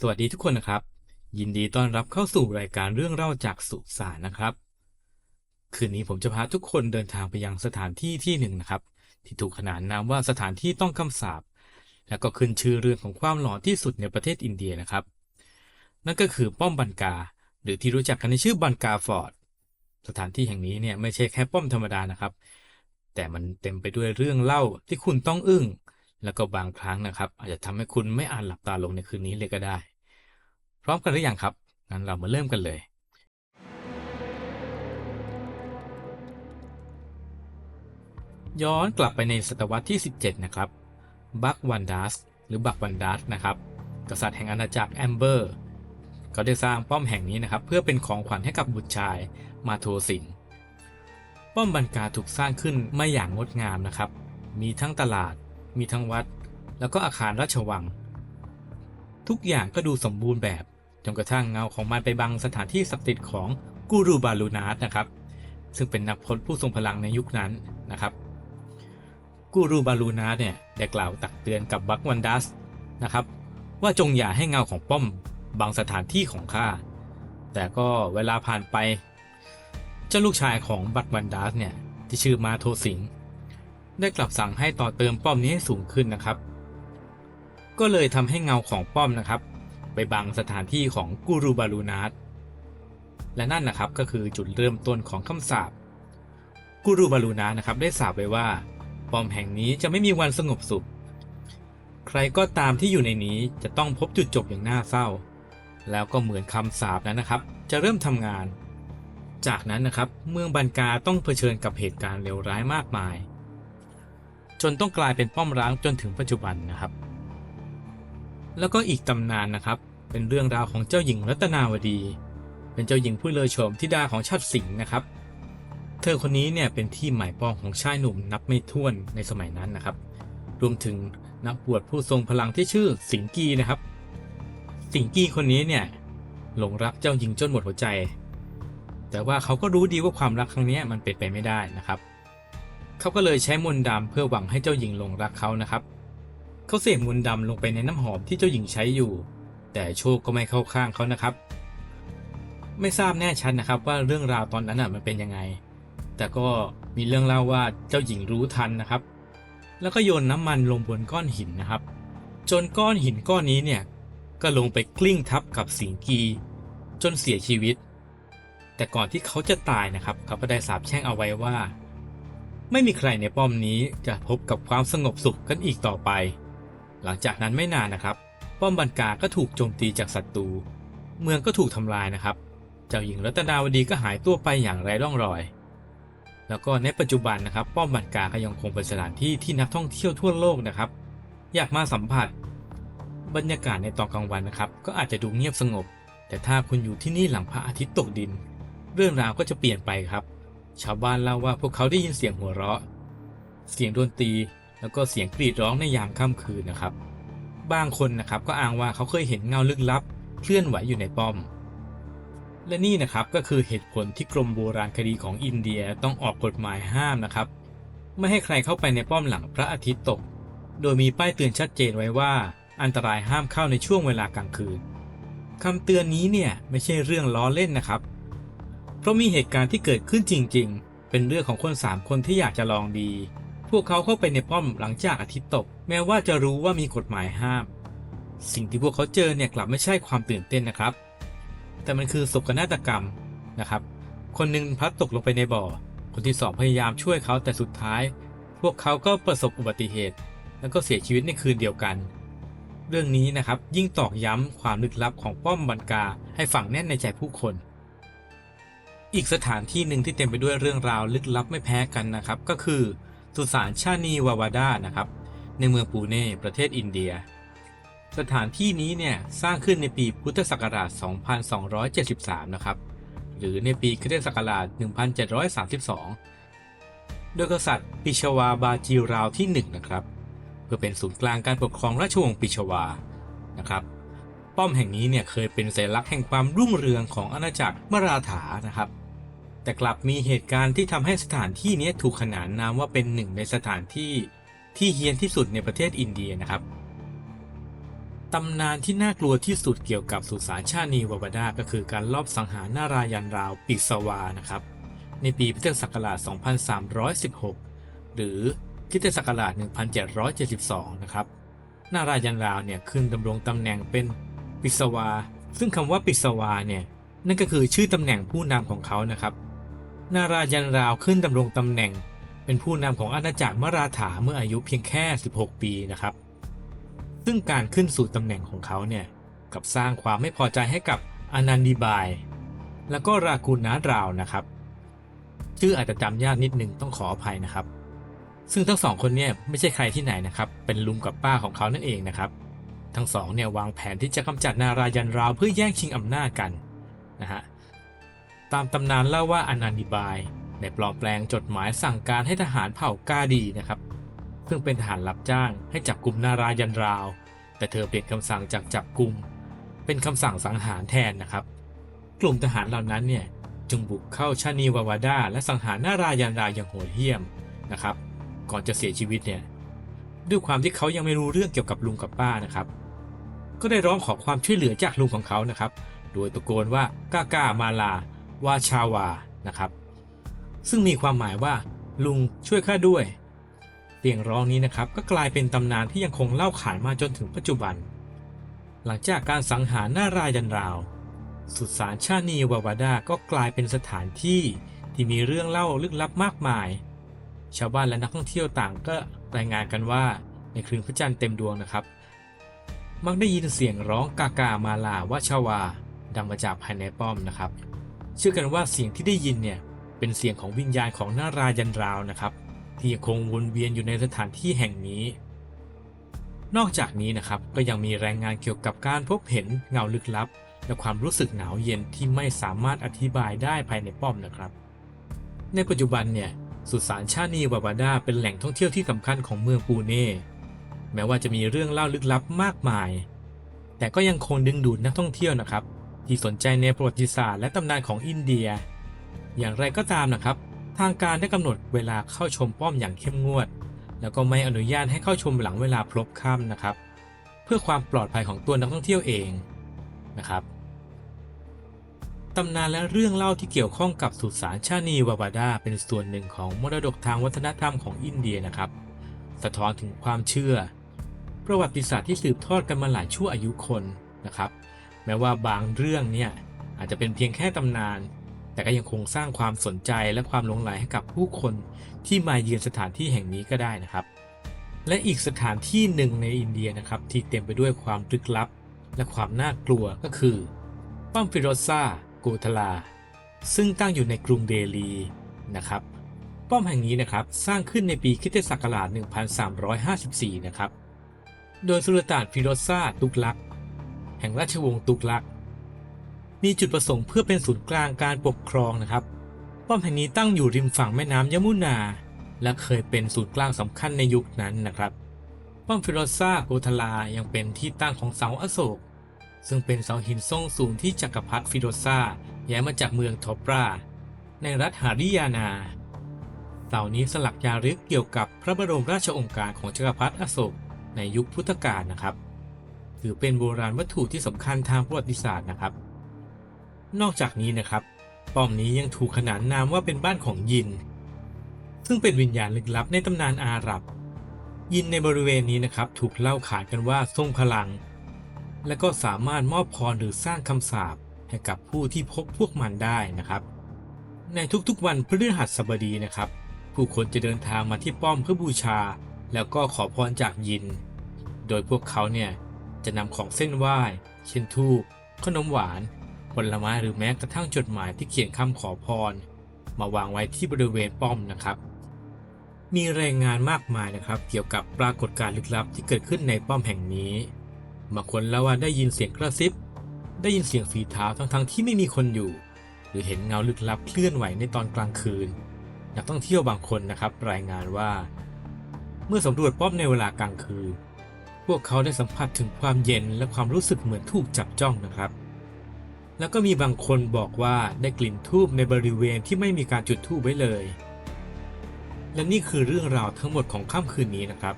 สวัสดีทุกคนนะครับ ยินดีต้อนรับเข้าสู่รายการเรื่องเล่าจากสุสานนะครับ คืนนี้ผมจะพาทุกคนเดินทางไปยังสถานที่ที่หนึ่งนะครับ ที่ถูกขนานนามว่าสถานที่ต้องคำสาปและก็ขึ้นชื่อเรื่องของความหลอนที่สุดในประเทศอินเดียนะครับ นั่นก็คือป้อมบันกา หรือที่รู้จักกันในชื่อบันกาฟอร์ดสถานที่แห่งนี้เนี่ยไม่ใช่แค่ป้อมธรรมดานะครับ แต่มันเต็มไปด้วยเรื่องเล่าที่คุณต้องอึ้ง แล้วก็บางครั้งนะครับ อาจจะทำให้คุณไม่อาจหลับตาลงในคืนนี้เลยก็ได้ พร้อมกันหรือยังครับงั้นเรามาเริ่มกันเลย ย้อนกลับไปในศตวรรษที่ 17 นะครับบักวันดัสหรือบักวันดัสนะครับกษัตริย์แห่งอาณาจักรแอมเบอร์เขาได้สร้างป้อมแห่งนี้นะครับ เพื่อเป็นของขวัญให้กับบุตรชายมาโทสิงป้อมบันกาถูกสร้างขึ้นไม่อย่างงดงามนะครับ มีทั้งตลาด มีทั้งวัด แล้วก็อาคารราชวัง ทุกอย่างก็ดูสมบูรณ์แบบจนกระทั่งเงาของมันไปบังสถานที่ศักดิ์สิทธิ์ของกูรูบาลูนาสนะครับ ซึ่งเป็นนักพรตผู้ทรงพลังในยุคนั้นนะครับกูรูบาลูนาสเนี่ยได้กล่าวตักเตือนกับบักวันดัสนะครับ ว่าจงอย่าให้เงาของป้อมบังสถานที่ของข้าแต่ก็เวลาผ่านไป เจ้าลูกชายของบักวันดัสเนี่ยที่ชื่อมาโทสิงห์ ได้กลับสั่งให้ต่อเติมป้อมนี้ให้สูงขึ้นนะครับ ก็เลยทำให้เงาของป้อมนะครับ ไปบังสถานที่ของกูรูบาลูนาสและนั่นนะครับก็คือจุดเริ่มต้นของคำสาปกูรูบาลูนาสนะครับได้สาปไว้ว่าป้อมแห่งนี้จะไม่มีวันสงบสุข ใครก็ตามที่อยู่ในนี้จะต้องพบจุดจบอย่างน่าเศร้า แล้วก็เหมือนคำสาปนั้นนะครับ จะเริ่มทำงาน จากนั้นนะครับเมืองบันกาต้องเผชิญกับเหตุการณ์เลวร้ายมากมาย จนต้องกลายเป็นป้อมร้างจนถึงปัจจุบันนะครับ แล้วก็อีกตำนานนะครับ เป็นเรื่องราวของเจ้าหญิงรัตนาวดี เป็นเจ้าหญิงผู้เลอโฉมธิดาของชาติสิงห์นะครับ เธอคนนี้เนี่ยเป็นที่หมายปองของชายหนุ่มนับไม่ถ้วนในสมัยนั้นนะครับ รวมถึงนักบวชผู้ทรงพลังที่ชื่อสิงกีนะครับ สิงกีคนนี้เนี่ยหลงรักเจ้าหญิงจนหมดหัวใจ แต่ว่าเขาก็รู้ดีว่าความรักครั้งนี้มันเป็นไปไม่ได้นะครับ เขาก็เลยใช้มนต์ดำเพื่อหวังให้เจ้าหญิงหลงรักเขานะครับ เขาเสกมนต์ดำลงไปในน้ำหอมที่เจ้าหญิงใช้อยู่ แต่โชคก็ไม่เข้าข้างเขานะครับ ไม่ทราบแน่ชัดนะครับว่าเรื่องราวตอนนั้นอะมันเป็นยังไง แต่ก็มีเรื่องเล่าว่าเจ้าหญิงรู้ทันนะครับ แล้วก็โยนน้ำมันลงบนก้อนหินนะครับ จนก้อนหินก้อนนี้เนี่ยก็ลงไปกลิ้งทับกับสิงกีจนเสียชีวิต แต่ก่อนที่เขาจะตายนะครับ เขาก็ได้สาปแช่งเอาไว้ว่า ไม่มีใครในป้อมนี้จะพบกับความสงบสุขกันอีกต่อไป หลังจากนั้นไม่นานนะครับ ป้อมบันกาก็ถูกโจมตีจากศัตรู เมืองก็ถูกทำลายนะครับ เจ้าหญิงรัตนาวดีก็หายตัวไปอย่างไร้ร่องรอย แล้วก็ในปัจจุบันนะครับ ป้อมบันกาก็ยังคงเป็นสถานที่ที่นักท่องเที่ยวทั่วโลกนะครับ อยากมาสัมผัส บรรยากาศในตอนกลางวันนะครับ ก็อาจจะดูเงียบสงบ แต่ถ้าคุณอยู่ที่นี่หลังพระอาทิตย์ตกดิน เรื่องราวก็จะเปลี่ยนไปครับ ชาวบ้านเล่าว่าพวกเขาได้ยินเสียงหัวเราะ เสียงดนตรีแล้วก็เสียงกรีดร้องในยามค่ำคืนนะครับ บางคนนะครับก็อ้างว่าเขาเคยเห็นเงาลึกลับ เคลื่อนไหวอยู่ในป้อม และนี่นะครับก็คือเหตุผลที่กรมโบราณคดีของอินเดียต้องออกกฎหมายห้ามนะครับ ไม่ให้ใครเข้าไปในป้อมหลังพระอาทิตย์ตก โดยมีป้ายเตือนชัดเจนไว้ว่า อันตรายห้ามเข้าในช่วงเวลากลางคืนคำเตือนนี้เนี่ยไม่ใช่เรื่องล้อเล่นนะครับ ราะมีเหตุการณ์ที่เกิดขึ้นจริง ๆ เป็นเรื่องของคนสามคนที่อยากจะลองดี พวกเขาเข้าไปในป้อมหลังจากอาทิตย์ตก แม้ว่าจะรู้ว่ามีกฎหมายห้าม สิ่งที่พวกเขาเจอเนี่ยกลับไม่ใช่ความตื่นเต้นนะครับ แต่มันคือโศกนาฏกรรมนะครับ คนหนึ่งพลัดตกลงไปในบ่อ คนที่สองพยายามช่วยเขาแต่สุดท้าย พวกเขาก็ประสบอุบัติเหตุ แล้วก็เสียชีวิตในคืนเดียวกัน เรื่องนี้นะครับยิ่งตอกย้ำความลึกลับของป้อมบันกาให้ฝังแน่นในใจผู้คน อีกสถานที่หนึ่งที่เต็มไปด้วยเรื่องราวลึกลับไม่แพ้กันนะครับ ก็คือสุสานชานีวาวาดานะครับ ในเมืองปูเน่ประเทศอินเดีย สถานที่นี้เนี่ยสร้างขึ้นในปีพุทธศักราช 2273 นะครับ หรือในปีคริสตศักราช 1732 โดยกษัตริย์ปิชวาบาจีราวที่ 1 นะครับ เพื่อเป็นศูนย์กลางการปกครองราชวงศ์ปิชวานะครับ ป้อมแห่งนี้เนี่ยเคยเป็นสัญลักษณ์แห่งความรุ่งเรืองของอาณาจักรมราถานะครับ แต่กลับมีเหตุการณ์ที่ทำให้สถานที่นี้ถูกขนานนามว่าเป็นหนึ่งในสถานที่ที่เฮี้ยนที่สุดในประเทศอินเดียนะครับตำนานที่น่ากลัวที่สุดเกี่ยวกับสุสานชานีวาวาดาก็คือการลอบสังหารนารายันราวปิสวานะครับ ในปีพุทธศักราช 2316 หรือคิตศักราช 1772 นะครับ นารายันราวเนี่ยขึ้นดำรงตำแหน่งเป็น ปิสวา ซึ่งคำว่าปิสวาเนี่ยนั่นก็คือชื่อตำแหน่งผู้นำของเขานะครับ นารายันราวขึ้นดำรงตำแหน่ง เป็นผู้นำของอาณาจักรมราถาเมื่ออายุเพียงแค่ 16 ปีนะครับ ซึ่งการขึ้นสู่ตำแหน่งของเขาเนี่ยกับสร้างความไม่พอใจให้กับอนันดีบาย แล้วก็รากูนาราวนะครับ ชื่ออาจจะจำยากนิดนึงต้องขออภัยนะครับ ซึ่งทั้งสองคนเนี่ยไม่ใช่ใครที่ไหนนะครับ เป็นลุงกับป้าของเขานั่นเองนะครับ ทั้งสองเนี่ยวางแผนที่จะกำจัดนารายันราวเพื่อแย่งชิงอำนาจกันนะฮะตามตำนานเล่าว่าอนันิบายได้ปลอมแปลงจดหมายสั่งการให้ทหารเผ่ากาดีนะครับซึ่งเป็นทหารรับจ้างให้จับกลุ่มนารายันราว แต่เธอเปลี่ยนคำสั่งจากจับกลุ่มเป็นคำสั่งสังหารแทนนะครับ กลุ่มทหารเหล่านั้นเนี่ยจึงบุกเข้าชานีวาวาดาและสังหารนารายันราวอย่างโหดเหี้ยมนะครับ ก่อนจะเสียชีวิตเนี่ยด้วยความที่เขายังไม่รู้เรื่องเกี่ยวกับลุงกับป้านะครับ ก็ได้ร้องขอความช่วยเหลือจากลุงของเขานะครับ โดยตะโกนว่ากากามาลาวาชาวานะครับ ซึ่งมีความหมายว่า ลุงช่วยข้าด้วยเสียงร้องนี้นะครับก็กลายเป็นตำนานที่ยังคงเล่าขานมาจนถึงปัจจุบัน หลังจากการสังหารนารายันราว สุสานชานีวาวาดาก็กลายเป็นสถานที่ที่มีเรื่องเล่าลึกลับมากมาย ชาวบ้านและนักท่องเที่ยวต่างก็รายงานกันว่าในคืนพระจันทร์เต็มดวงนะครับ มักได้ยินเสียงร้องกากามาลาวาชาวา ดังมาจากภายในป้อมนะครับ เชื่อกันว่าเสียงที่ได้ยินเนี่ยเป็นเสียงของวิญญาณของนารายันราวนะครับ ที่ยังคงวนเวียนอยู่ในสถานที่แห่งนี้ นอกจากนี้นะครับก็ยังมีรายงานเกี่ยวกับการพบเห็นเงาลึกลับ และความรู้สึกหนาวเย็นที่ไม่สามารถอธิบายได้ภายในป้อมนะครับ ในปัจจุบันเนี่ยสุสานชานีวาบาดาเป็นแหล่งท่องเที่ยวที่สำคัญของเมืองปูเน่ แม้ว่าจะมีเรื่องเล่าลึกลับมากมาย แต่ก็ยังคงดึงดูดนักท่องเที่ยวนะครับ ที่สนใจในประวัติศาสตร์และตำนานของอินเดีย อย่างไรก็ตามนะครับ ทางการได้กำหนดเวลาเข้าชมป้อมอย่างเข้มงวด แล้วก็ไม่อนุญาตให้เข้าชมหลังเวลาพลบค่ำนะครับ เพื่อความปลอดภัยของตัวนักท่องเที่ยวเองนะครับตำนานและเรื่องเล่าที่เกี่ยวข้องกับสุสานชานีวาบาดาเป็นส่วนหนึ่งของมรดกทางวัฒนธรรมของอินเดียนะครับ สะท้อนถึงความเชื่อ ประวัติศาสตร์ที่สืบทอดกันมาหลายชั่วอายุคนนะครับ แม้ว่าบางเรื่องเนี่ยอาจจะเป็นเพียงแค่ตำนาน แต่ก็ยังคงสร้างความสนใจและความหลงใหลให้กับผู้คนที่มาเยือนสถานที่แห่งนี้ก็ได้นะครับ และอีกสถานที่หนึ่งในอินเดียนะครับที่เต็มไปด้วยความลึกลับ และความน่ากลัวก็คือป้อมฟิโรซาโกทลา ซึ่งตั้งอยู่ในกรุงเดลีนะครับป้อมแห่งนี้นะครับสร้างขึ้นในปีคริสตศักราช 1354 นะครับ โดยสุลต่านฟิโรซาตุกลัก แห่งราชวงศ์ตุกลัก มีจุดประสงค์เพื่อเป็นศูนย์กลางการปกครองนะครับ ป้อมแห่งนี้ตั้งอยู่ริมฝั่งแม่น้ำยมุนา และเคยเป็นศูนย์กลางสำคัญในยุคนั้นนะครับ ป้อมฟิโรซาโกทลายังเป็นที่ตั้งของเสาอโศก ซึ่งเป็นเสาหินทรงสูงที่จักรพรรดิฟิโรซาย้ายมาจากเมืองทอปรา ในรัฐหาริยานาเสานี้สลักยารึกเกี่ยวกับพระบรมราชโองการของจักรพรรดิอโศก ในยุคพุทธกาลนะครับ ถือเป็นโบราณวัตถุที่สำคัญทางประวัติศาสตร์นะครับ นอกจากนี้นะครับ ป้อมนี้ยังถูกขนานนามว่าเป็นบ้านของยิน ซึ่งเป็นวิญญาณลึกลับในตำนานอาหรับ ยินในบริเวณนี้นะครับ ถูกเล่าขานกันว่าทรงพลัง และก็สามารถมอบพรหรือสร้างคำสาปให้กับผู้ที่พบพวกมันได้นะครับ ในทุกๆวันพฤหัสบดีนะครับ ผู้คนจะเดินทางมาที่ป้อมเพื่อบูชา แล้วก็ขอพรจากยิน โดยพวกเขาเนี่ยจะนำของเส้นไหว้เช่นธูปขนมหวานผลไม้หรือแม้กระทั่งจดหมายที่เขียนคำขอพร มาวางไว้ที่บริเวณป้อมนะครับ มีรายงานมากมายนะครับ เกี่ยวกับปรากฏการณ์ลึกลับที่เกิดขึ้นในป้อมแห่งนี้บางคนเล่าว่าได้ยินเสียงกระซิบ ได้ยินเสียงฝีเท้าทั้งๆที่ไม่มีคนอยู่ หรือเห็นเงาลึกลับเคลื่อนไหวในตอนกลางคืน นักท่องเที่ยวบางคนนะครับ รายงานว่า เมื่อสำรวจป้อมในเวลากลางคืน พวกเขาได้สัมผัสถึงความเย็นและความรู้สึกเหมือนถูกจับจ้องนะครับ แล้วก็มีบางคนบอกว่าได้กลิ่นทูบในบริเวณที่ไม่มีการจุดทูบไว้เลย และนี่คือเรื่องราวทั้งหมดของค่ำคืนนี้นะครับ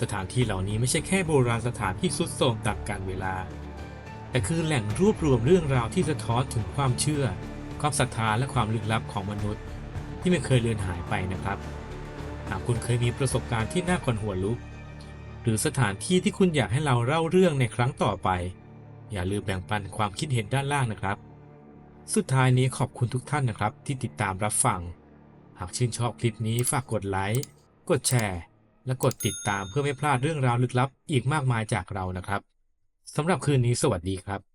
สถานที่เหล่านี้ไม่ใช่แค่โบราณสถานที่สุดโทรมตามกาลเวลา แต่คือแหล่งรวบรวมเรื่องราวที่สะท้อนถึงความเชื่อ ความศรัทธาและความลึกลับของมนุษย์ ที่ไม่เคยเลือนหายไปนะครับ หากคุณเคยมีประสบการณ์ที่น่าขนหัวลุก หรือสถานที่ที่คุณอยากให้เราเล่าเรื่องในครั้งต่อไป อย่าลืมแบ่งปันความคิดเห็นด้านล่างนะครับ สุดท้ายนี้ขอบคุณทุกท่านนะครับ ที่ติดตามรับฟัง หากชื่นชอบคลิปนี้ฝากกดไลค์กดแชร์ และกดติดตามเพื่อไม่พลาดเรื่องราวลึกลับอีกมากมายจากเรานะครับสำหรับคืนนี้สวัสดีครับ